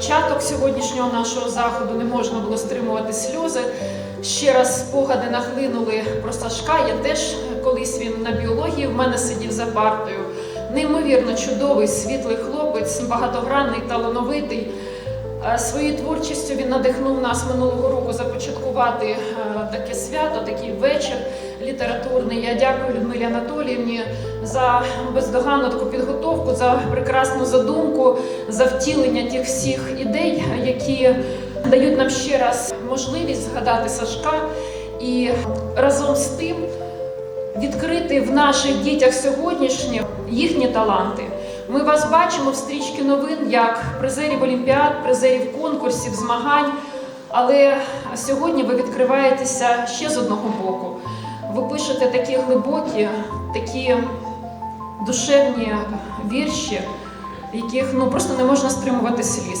початок сьогоднішнього нашого заходу не можна було стримувати сльози. Ще раз спогади нахлинули про Сашка. Я теж колись він на біології в мене сидів за партою. Неймовірно чудовий, світлий хлопець, багатогранний, талановитий. Е, Своєю творчістю він надихнув нас минулого року започаткувати е, таке свято, такий вечір літературний. Я дякую Людмилі Анатоліївні за бездоганну таку підготовку, за прекрасну задумку, за втілення тих всіх ідей, які дають нам ще раз можливість згадати Сашка і разом з тим відкрити в наших дітях сьогоднішніх їхні таланти. Ми вас бачимо в стрічці новин як призерів олімпіад, призерів конкурсів, змагань. Але сьогодні ви відкриваєтеся ще з одного боку. Ви пишете такі глибокі, такі душевні вірші, яких ну просто не можна стримувати сліз.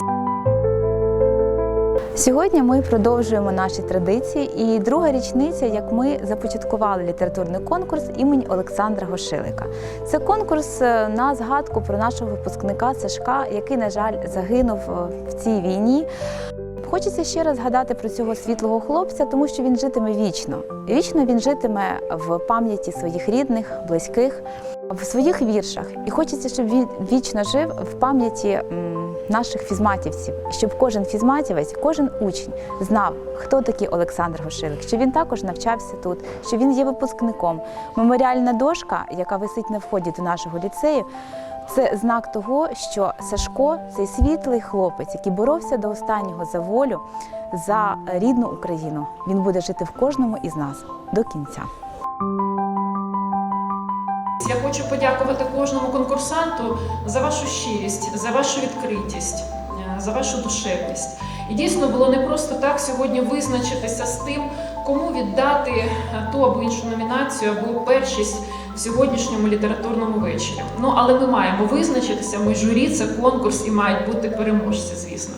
Сьогодні ми продовжуємо наші традиції, і друга річниця, як ми започаткували літературний конкурс імені Олександра Гошилика. Це конкурс е, на згадку про нашого випускника Сашка, який, на жаль, загинув е, в цій війні. Хочеться ще раз згадати про цього світлого хлопця, тому що він житиме вічно. Вічно він житиме в пам'яті своїх рідних, близьких, в своїх віршах. І хочеться, щоб він вічно жив в пам'яті наших фізматівців, щоб кожен фізматівець, кожен учень знав, хто такий Олександр Гошилик, що він також навчався тут, що він є випускником. Меморіальна дошка, яка висить на вході до нашого ліцею, це знак того, що Сашко цей світлий хлопець, який боровся до останнього за волю, за рідну Україну. Він буде жити в кожному із нас до кінця. Я хочу подякувати кожному конкурсанту за вашу щирість, за вашу відкритість, е, за вашу душевність. І дійсно було не просто так сьогодні визначитися з тим, кому віддати ту або іншу номінацію або першість в сьогоднішньому літературному вечорі. Ну але ми маємо визначитися. Ми журі, це конкурс і мають бути переможці, звісно.